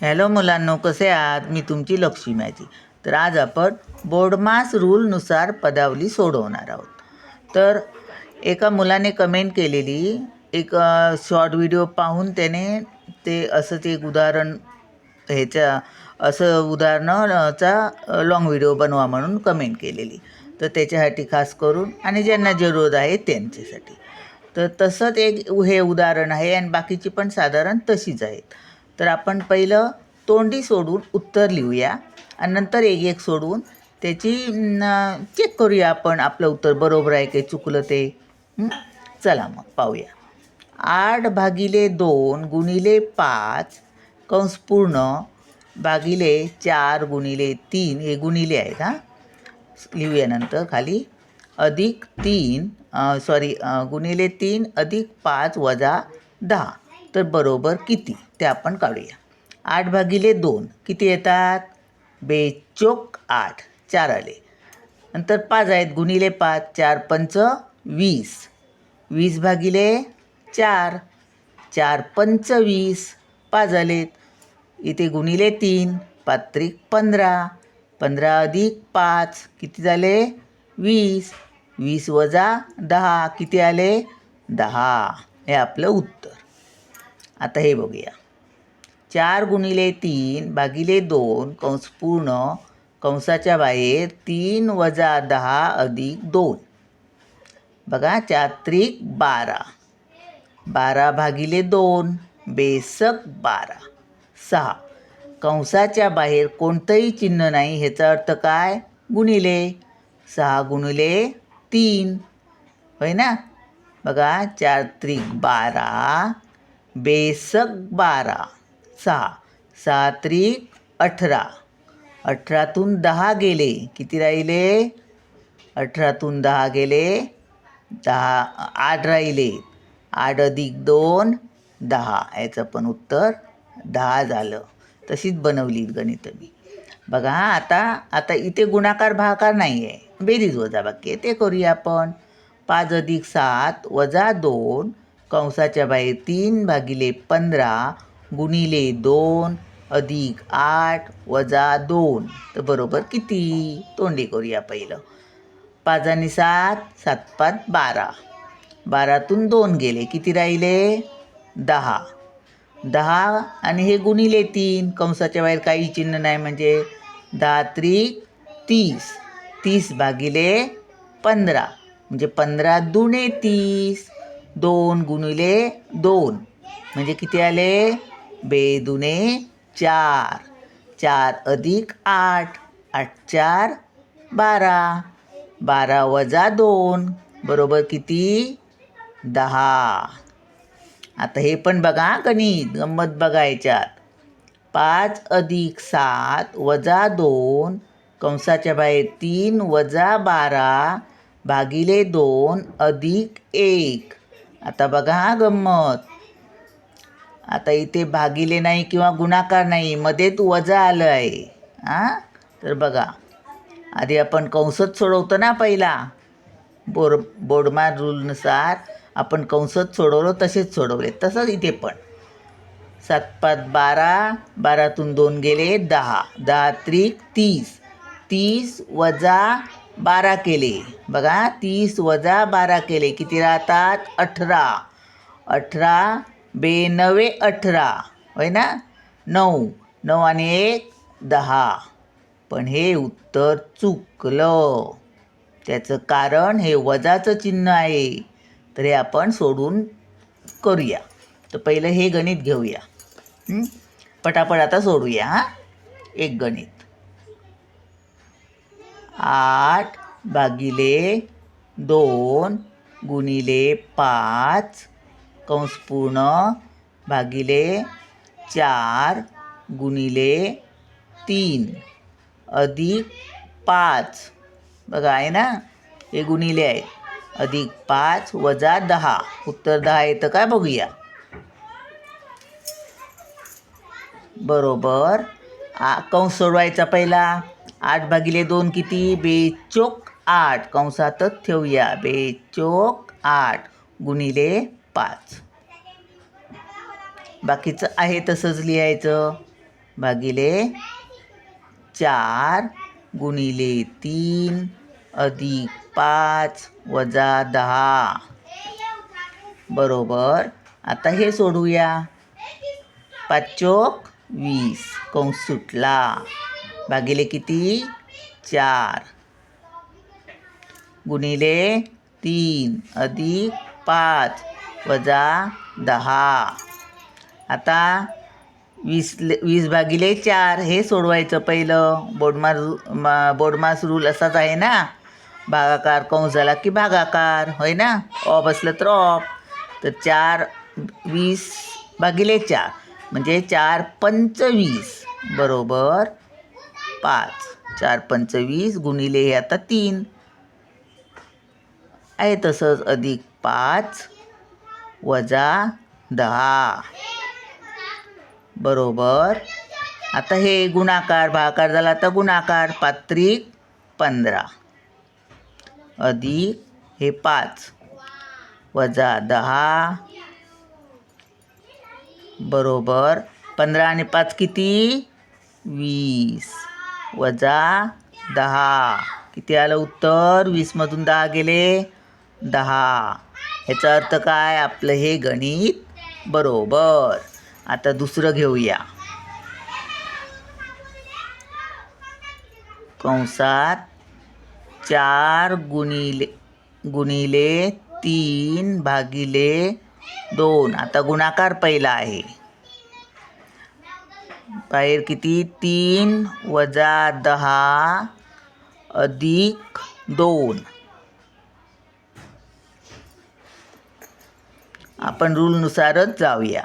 Hello मुलांनो कसे आहात? मी तुमची लक्ष्मी माझी तर आज आपण बोर्डमास रूलनुसार पदावली सोडवणार आहोत. तर एका मुलाने कमेंट केलेली एक शॉर्ट व्हिडिओ पाहून त्याने ते असंच एक उदाहरण ह्याच्या असं उदाहरणाचा लॉंग व्हिडिओ बनवा म्हणून कमेंट केलेली. तर त्याच्यासाठी खास करून आणि ज्यांना जरूर आहे त्यांच्यासाठी. तर तसंच एक हे उदाहरण आहे आणि बाकीची पण साधारण तशीच आहेत. तर आपण पहिलं तोंडी सोडून उत्तर लिहूया. आणि नंतर एक एक सोडून त्याची चेक करूया आपण आपलं उत्तर बरोबर आहे की चुकलं ते. चला मग पाहूया. आठ भागिले दोन गुणिले पाच कंस पूर्ण भागिले चार गुणिले तीन हे गुणिले आहेत हां? लिहूया नंतर खाली. अधिक तीन सॉरी गुणिले तीन अधिक पाच वजा दहा. तर बरोबर किती? ते आपण काढूया. आठ भागिले दोन किती येतात? बेचोक आठ चार आले. नंतर पाच आहेत गुणिले पाच चार पंच वीस. वीस भागिले चार चार पंच वीस पाच आलेत. इथे गुणिले तीन पात्रिक पंधरा पंधरा अधिक पाच किती झाले? वीस. वीस वजा दहा किती आले? दहा. हे आपलं उत्तर. आता हे बघूया. चार गुणिले तीन भागिले दोन कंस पूर्ण कंसाच्या बाहेर तीन वजा दहा अधिक दोन. बघा चात्रिक बारा. बारा भागिले दोन बेसक बारा. सहा. कंसाच्या बाहेर कोणतंही चिन्ह नाही ह्याचा अर्थ काय? गुणिले. सहा गुणिले तीन. होय ना? बघा चार त्रिक बारा बेसक बारा सहा सहा त्रिक अठरा. अठरातून दहा गेले. किती राहिले? अठरातून दहा गेले. दहा आठ राहिले. आठ अधिक दोन दहा. याचं पण उत्तर दहा झालं. तशीच बनवली गणित मी बघा आता आता इथे गुणाकार भाकार नाही आहे बेरीज वजा बाकी आहे. ते करूया आपण. पाच अधिक सात वजा दोन कंसाच्या बाहेर तीन भागिले पंधरा गुणिले दोन अधिक आठ वजा दोन. तर बरोबर किती? तोंडी करूया पहिलं. पाच आणि सात सात पाच बारा. बारातून दोन गेले. किती राहिले? दहा. दहा आणि हे गुणिले तीन. कंसाच्या बाहेर काही चिन्ह नाही म्हणजे दहा त्रिक तीस. तीस भागिले पंधरा. म्हणजे पंधरा दुणे तीस. दोन गुणिले दोन. म्हणजे किती आले? बेदुने चार. चार अधिक आठ. आठ चार बारा. बारा वजा दोन. बरोबर किती? दहा. आता हे पण बघा गणित. गंमत बघा याच्यात. पाच अधिक सात वजा दोन. कंसाच्या बाहेर तीन वजा बारा भागिले दोन अधिक एक. आता बघा हा गंमत. आता इथे भागिले नाही किंवा गुणाकार नाही मध्ये तू वजा आलं आहे हां? तर बघा आधी आपण कंसच सोडवतो ना पहिला. बोर बोर्डमार रूलनुसार आपण कंसच सोडवलं तसेच सोडवले. तसंच इथे पण. सात पाच बारा बारातून दोन गेले दहा. दहा त्रिक तीस. तीस वजा बारा केले. बघा तीस वजा बारा केले. किती राहतात? अठरा. अठरा बेनवे अठरा. होय ना? नऊ. नऊ आणि एक दहा. पण हे उत्तर चुकलं. त्याचं कारण हे वजाचं चिन्ह आहे. तर हे आपण सोडून करूया. तर पहिलं हे गणित घेऊया. पटापट आता सोडूया हां. एक गणित. आठ भागिले दोन गुणिले पाच कंस पूर्ण भागिले चार गुणिले तीन अधिक पाच. बघा आहे ना? हे गुणिले आहे. अधिक पाच वजा दहा. उत्तर दहा येतं काय? बघूया. बरोबर. आ कंस सोडवायचा पहिला. आठ भागिले दोन किती? बेचोक आठ. कंसातच ठेवूया. बेचोक आठ गुणिले पाच. बाकीचं आहे तसंच लिहायचं. भागिले चार गुणिले तीन अधिक पाच वजा दहा. बरोबर. आता हे सोडूया. पाचोक वीस. कंस सुटला. भागिले किती? चार. गुणिले तीन अधिक पाच वजा दहा. आता वीस वीस भागिले चार हे सोडवायचं पहिलं. बोडमार मा- बोडमास रूल असाच आहे ना? भागाकार कंस झाला की भागाकार होय ना? ऑफ असलं तर ऑफ तर चार वीस भागिले चार. म्हणजे चार पंचवीस बरोबर? पाच. चार पंचवीस गुणिले हे आता तीन. आहे तसंच अधिक पाच वजा दहा. बरोबर. आता हे गुणाकार भाकार झाला आता गुणाकार. पात्रिक पंधरा. अधिक हे पाच वजा दहा. बरोबर. पंधरा आणि पाच किती? वीस. वजा दहा. किती आलं उत्तर? वीसमधून दहा गेले. दहा. ह्याचा अर्थ काय? आपलं हे गणित बरोबर. आता दुसरं घेऊया. कंसात चार गुणिले गुणिले तीन भागिले दोन. आता गुणाकार पहिला आहे. बाहेर किती? तीन वजा दहा अधिक दोन. आपण रूलनुसारच जाऊया.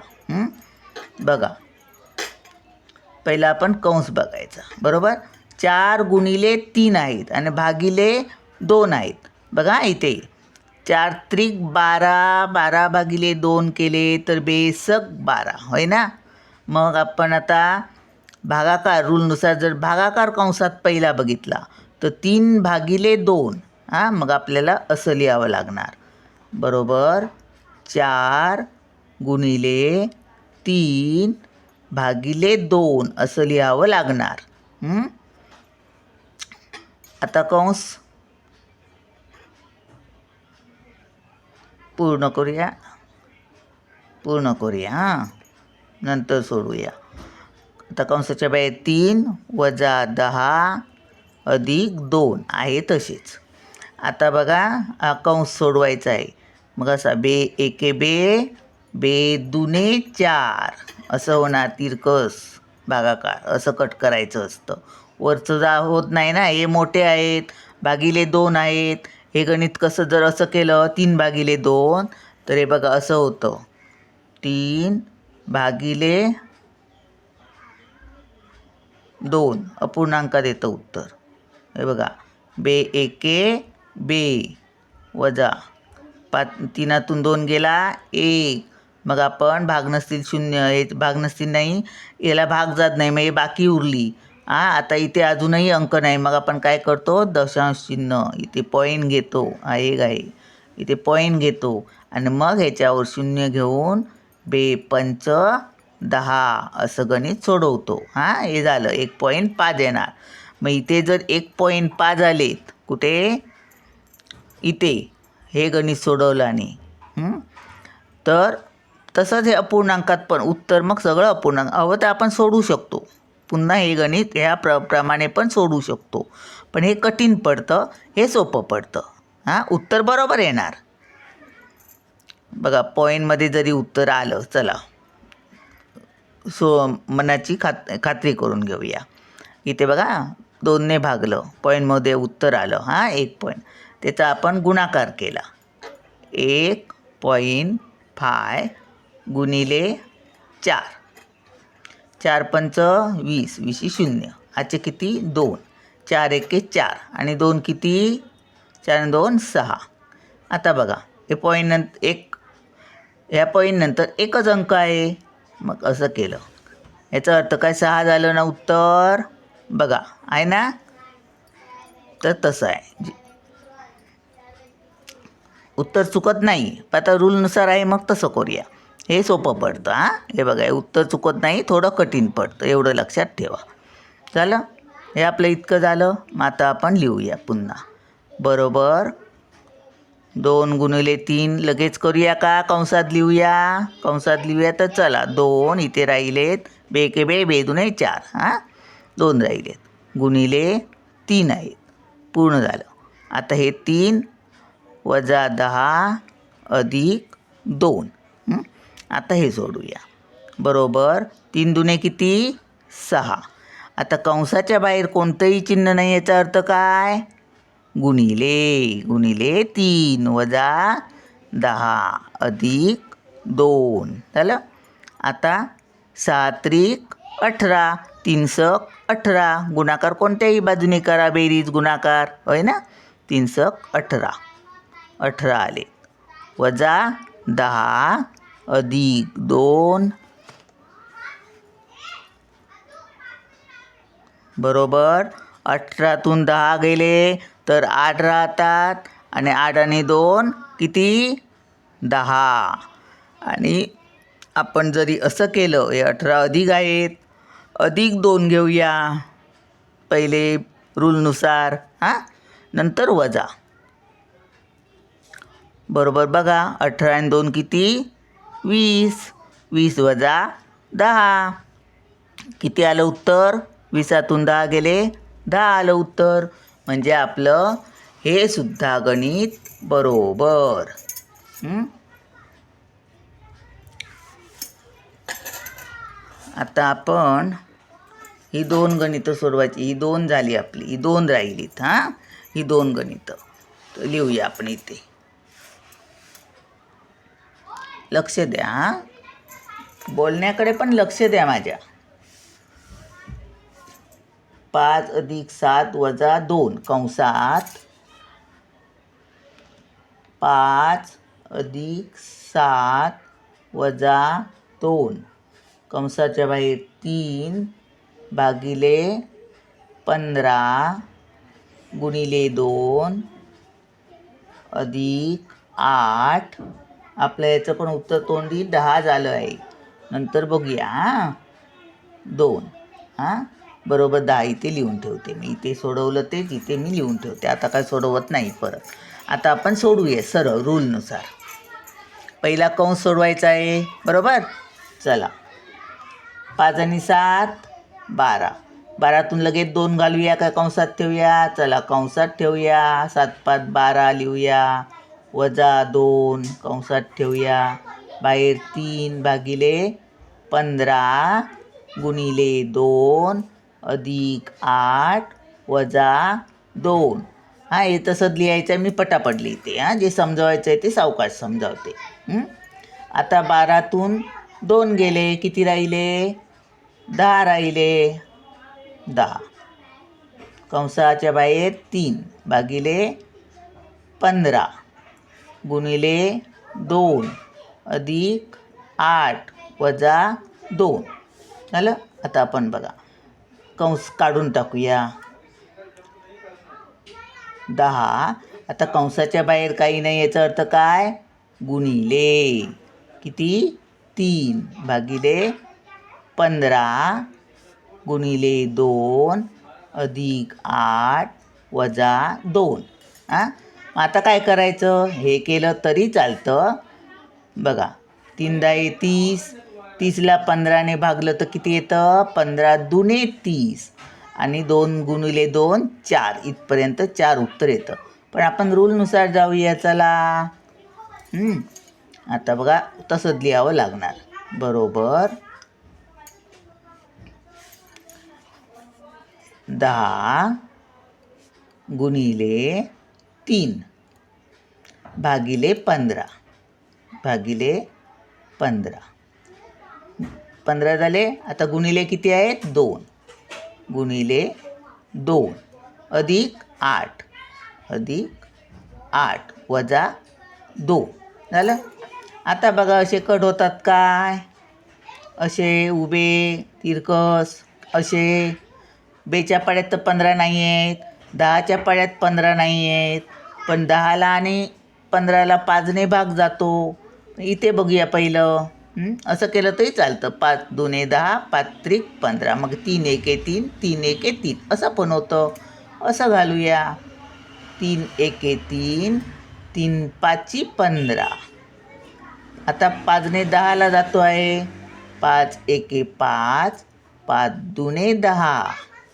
बघा. पहिला आपण कंस बघायचा. बरोबर? चार गुणिले तीन आहेत आणि भागिले दोन आहेत. बघा इथे चार त्रिक बारा बारा भागिले दोन केले तर बेसक बारा. होय ना? मग आपण आता भागाकार रूलनुसार जर भागाकार कंसात पहिला बघितला तर तीन भागिले दोन हां मग आपल्याला असं लिहावं लागणार. बरोबर? चार गुणिले तीन भागिले दोन असं लिहावं लागणार. आता कंस पूर्ण करूया. पूर्ण करूया हां. नंतर सोडूया. आता कंसाच्या बाहेर तीन वजा दहा अधिक दोन आहे तसेच. आता बघा हा कंस सोडवायचा आहे. मग असा बे एके बे बे दुने चार. असं होणार तिरकस भागाकार. असं कट करायचं असतं. वरचं जा होत नाही ना हे मोठे आहेत भागिले दोन आहेत. हे गणित कसं जर असं केलं तीन भागिले दोन तर हे बघा असं होतं. तीन भागिले दोन. अपूर्णांकात येतं उत्तर. हे बघा. बे एके बे वजा. पाच तीनातून दोन गेला एक. मग आपण भाग नसतील शून्य हे भाग नसतील नाही याला भाग जात नाही मग हे बाकी उरली. हां आता इथे अजूनही अंक नाही. मग आपण काय करतो? दशांश चिन्ह. इथे पॉईंट घेतो. आहे आहे. इथे पॉईंट घेतो. आणि मग ह्याच्यावर शून्य घेऊन बे पंच दहा असं गणित सोडवतो. हां हे झालं. एक पॉईंट पाच येणार. मग इथे जर एक पॉईंट पाच आलेत कुठे? इथे. हे गणित सोडवलं आणि. तर तसंच हे अपूर्णांकात पण उत्तर मग सगळं अपूर्णांक. हवं तर आपण सोडू शकतो. पुन्हा हे गणित ह्या प्र प्रमाणे पण सोडू शकतो. पण हे कठीण पडतं हे सोपं पडतं. हां उत्तर बरोबर येणार. बघा पॉईंटमध्ये जरी उत्तर आलं चला. सो मनाची खात खात्री करून घेऊया. इथे बघा दोनने भागलं. पॉईंटमध्ये उत्तर आलं. हां एक पॉईंट त्याचा आपण गुणाकार केला. एक पॉईंट फाय गुणिले चार. चार पंच वीस. वीस शून्य. आजचे किती? दोन. चार एके चार. आणि दोन किती? चार दोन सहा. आता बघा हे पॉईंट नंतर एक या पॉईंटनंतर एकच अंक आहे. मग असं केलं. याचा अर्थ काय? सहा झालं ना उत्तर. बघा आहे ना? तर तसं आहे. जे- उत्तर चुकत नाही. पण आता रूलनुसार आहे मग तसं करूया. हे सोपं पडतं हां? हे बघा हे उत्तर चुकत नाही थोडं कठीण पडतं. एवढं लक्षात ठेवा. झालं? हे आपलं इतकं झालं. मग आता आपण लिहूया पुन्हा. बरोबर? दोन गुणिले तीन लगेच करूया का? कंसात लिहूया. कंसात लिहूया तर चला दोन इथे राहिलेत. बे के बे बे दुने चार हां? दोन राहिलेत. गुणिले तीन आहेत. पूर्ण झालं. आता हे तीन वजा दहा अधिक दोन आता हे सोडूया. बरोबर? तीन दुने किती? सहा. आता कंसाच्या बाहेर कोणतंही चिन्ह नाही याचा अर्थ काय? गुणिले गुणिले तीन वजा दहा अधिक दोन. झालं? आता सात्रिक अठरा तीनसक अठरा. गुणाकार कोणत्याही बाजूने करा बेरीज गुणाकार. होय ना? तीनसक अठरा. अठरा आले. वजा दहा अधिक दोन. बरोबर? अठरातून दहा गेले. तर आठ राहतात आणि आठ आणि दोन किती? दहा. आणि आपण जरी असं केलं हे अठरा अधिक आहेत अधिक दोन घेऊया. पहिले रूलनुसार हां? नंतर वजा. बरोबर बघा अठरा आणि दोन किती? वीस. वीस वजा दहा. किती आलं उत्तर? वीसातून दहा गेले दहा आलं उत्तर. म्हणजे आपलं हे सुद्धा गणित बरोबर. आता आपण ही दोन गणितं सोडवायची. ही दोन झाली आपली. ही दोन राहिलीत हां? ही दोन गणितं. लिहूया आपण इथे. लक्ष द्या हां? बोलण्याकडे पण लक्ष द्या माझ्या. पाच अधिक सात वजा दोन. कंसात पाच अधिक सात वजा दोन. कंसाच्या बाहेर तीन भागिले पंधरा गुणिले दोन अधिक आठ. आपल्या याचं पण उत्तर तोंडी दहा झालं आहे. नंतर बघूया हां. दोन हां. बरोबर दहा इथे लिहून ठेवते मी. इथे सोडवलं तेच इथे मी लिहून ठेवते. आता काय सोडवत नाही परत. आता आपण सोडवूया सरळ रूलनुसार पहिला कंस सोडवायचा आहे. बरोबर? चला. पाच आणि सात बारा. बारातून लगेच दोन घालूया का कंसात ठेवूया? चला कंसात ठेवूया. सात पाच बारा लिहूया. वजा दोन कंसात ठेवूया. बाहेर तीन भागिले पंधरा गुणिले दोन अधिक आठ वजा दोन. हा हे तसंच लिहायचं आहे मी पटापट लिहिते हां. जे समजावायचं आहे ते सावकाश समजावते. आता बारातून दोन गेले किती राहिले? दहा राहिले. दहा. कंसाच्या बाहेर तीन भागिले पंधरा. गुणिले दोन. अधिक आठ वजा दोन. झालं? आता आपण बघा. कंस काढून टाकूया. दहा. आता कंसाच्या बाहेर काही नाही याचा अर्थ काय? गुणिले. किती? तीन. भागिले पंधरा. गुणिले दोन अधिक आठ वजा दोन. हां आता काय करायचं? हे केलं तरी चालतं. बघा. तीनदा आहे तीस. तीसला पंधराने भागलं तर किती येतं? पंधरा दुने तीस. आणि दोन गुणिले दोन चार. इथपर्यंत चार उत्तर येतं. पण आपण रूलनुसार जाऊया चला. आता बघा तसंच लिहावं लागणार. बरोबर. दहा गुणिले तीन भागिले पंधरा. भागिले पंधरा. पंधरा झाले. आता गुणिले किती आहेत? दोन. गुणिले दोन. अधिक आठ. अधिक आठ वजा दोन. झालं? आता बघा असे कट होतात काय? असे उभे तिरकस असे. बेच्या पाड्यात तर पंधरा नाही आहेत दहाच्या पाड्यात पंधरा नाही आहेत पण दहाला आणि पंधराला पाचने भाग जातो. इथे बघूया पहिलं. असं केलं तरी चालतं. पाच दोन दहा पाच त्रिक पंधरा. मग तीन एके तीन तीन एके तीन. असं पण होतं. असं घालूया. तीन एके तीन तीन पाची पंधरा. आता पाचने दहाला जातो आहे. पाच एके पाच पाच दुने दहा.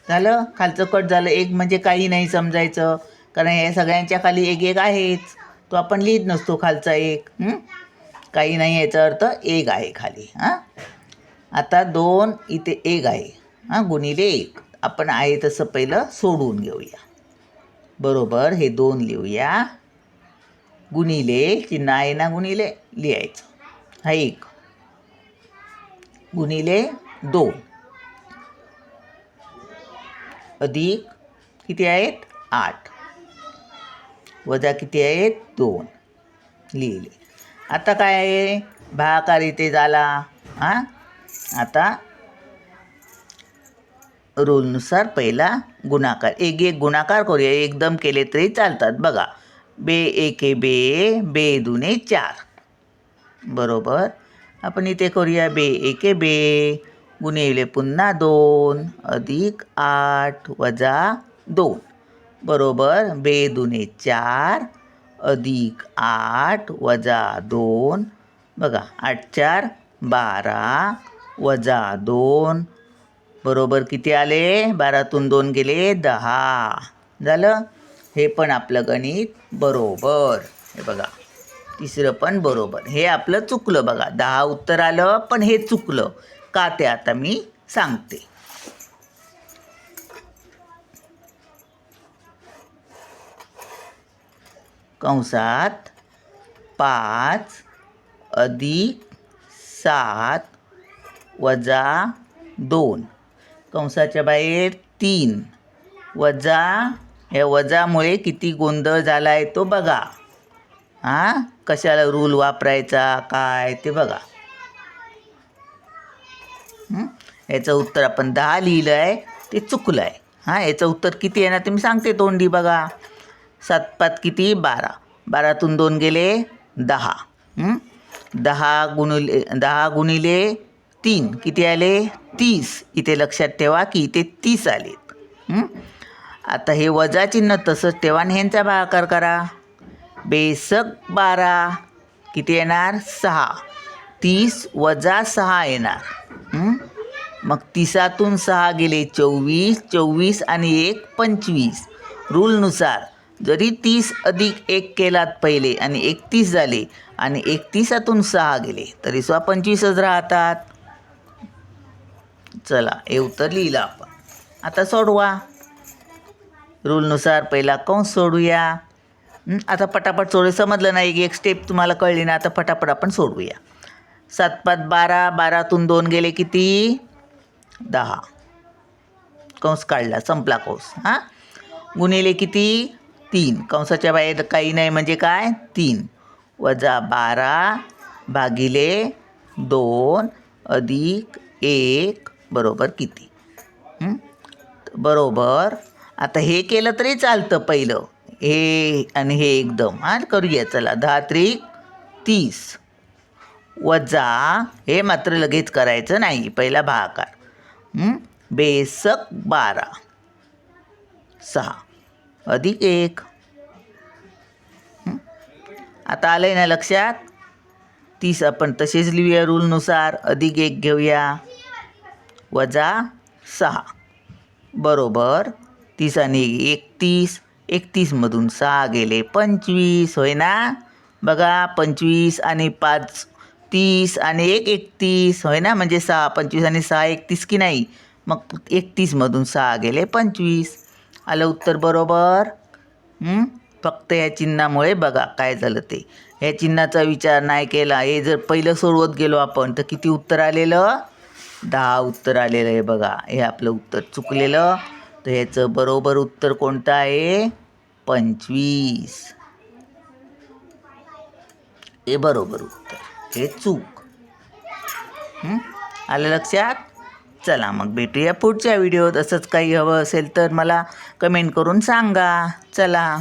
झालं? खालचं कट झालं. एक म्हणजे काही नाही समजायचं. कारण या सगळ्यांच्या खाली एक एक आहेच. तो आपण लिहित नसतो खालचा एक. हं? काही नाही याचा अर्थ एक आहे खाली हां? आता दोन इथे एक आहे हां? गुणिले एक. आपण आहे तसं पहिलं सोडून घेऊया. बरोबर हे दोन लिहूया. गुणिले चिन्ह आहे ना गुणिले लिहायचं. हा एक. गुणिले दोन. अधिक किती आहेत? आठ. वजा किती आहेत? दोन. लिहिले. आता काय आहे? भाकार इथे झाला. हां? आता रूलनुसार पहिला गुणाकार एक एक गुणाकार करूया. एकदम केले तरी चालतात. बघा बे एके बे बे दुने चार. बरोबर? आपण इथे करूया बे एके बे गुणिले पुन्हा दोन अधिक आठ वजा दोन. बरोबर? बे दुने चार अधिक आठ वजा दोन. बघा आठ चार बारा वजा दोन. बरोबर किती आले? बारातून दोन गेले दहा. झालं? हे पण आपलं गणित बरोबर. हे बघा तिसरं पण बरोबर. हे आपलं चुकलं बघा. दहा उत्तर आलं पण हे चुकलं. का ते आता मी सांगते. कंसात पाच अधिक सात वजा दोन. कंसाच्या बाहेर तीन. वजा या वजामुळे किती गोंधळ झाला आहे तो बघा. हां? कशाला रूल वापरायचा? काय? ते बघा. याचं उत्तर आपण दहा लिहिलं आहे ते चुकलं आहे हां? याचं उत्तर किती आहे ना? ते मी सांगते तोंडी बघा. सात पाच किती? बारा. बारातून दोन गेले दहा. दहा गुणिले दहा गुणिले तीन. किती आले? तीस. इथे लक्षात ठेवा की इथे तीस आलेत. आता हे वजा चिन्ह तसंच ठेवा आणि ह्यांचा भागाकार करा. बेसक बारा. किती येणार? सहा. तीस वजा सहा येणार. मग तिसातून सहा गेले चोवीस. चोवीस आणि एक पंचवीस. रूलनुसार जरी तीस अधिक एक केलात पहिले आणि एकतीस झाले आणि एकतीसातून सहा गेले तरी सुद्धा पंचवीसच राहतात. चला हे उत्तर लिहिलं आपण. आता सोडवा. रूलनुसार पहिला कंस सोडूया. आता पटापट सोडू. समजलं नाही एक स्टेप तुम्हाला कळली ना आता पटापट आपण सोडवूया सात पाच बारा बारातून दोन गेले किती? दहा. कंस काढला संपला कंस. हां? गुन्हेले किती? तीन. कंसाच्या बाहेर काही नाही म्हणजे काय? तीन. वजा बारा भागिले दोन अधिक एक बरोबर किती? बरोबर. आता हे केलं तरी चालतं पहिलं. हे आणि हे एकदम. हां करूया. चला दहा त्रिक तीस. वजा हे मात्र लगेच करायचं नाही. पहिला भागाकार बेसक बारा. सहा. अधिक एक. आता आलं आहे ना लक्षात? तीस आपण तसेच लिहूया रूलनुसार. अधिक एक घेऊया. वजा सहा. बरोबर. तीस आणि एकतीस. एकतीसमधून सहा गेले पंचवीस. होय ना? बघा पंचवीस आणि पाच तीस आणि एक एकतीस. होय ना? म्हणजे सहा. पंचवीस आणि सहा एकतीस की नाही? मग एकतीसमधून सहा गेले पंचवीस. आलं उत्तर बरोबर. फक्त ह्या चिन्हामुळे बघा काय झालं ते. ह्या चिन्हाचा विचार नाही केला. हे जर पहिलं सोडवत गेलो आपण तर किती उत्तर आलेलं? दहा उत्तर आलेलं आहे बघा. हे आपलं उत्तर चुकलेलं. तर ह्याचं बरोबर उत्तर कोणतं आहे? पंचवीस. हे बरोबर उत्तर. हे चूक. आलं लक्षात? चला मग भेटूया पुढच्या व्हिडिओत. असंच काही हवं असेल तर मला कमेंट करून सांगा. चला.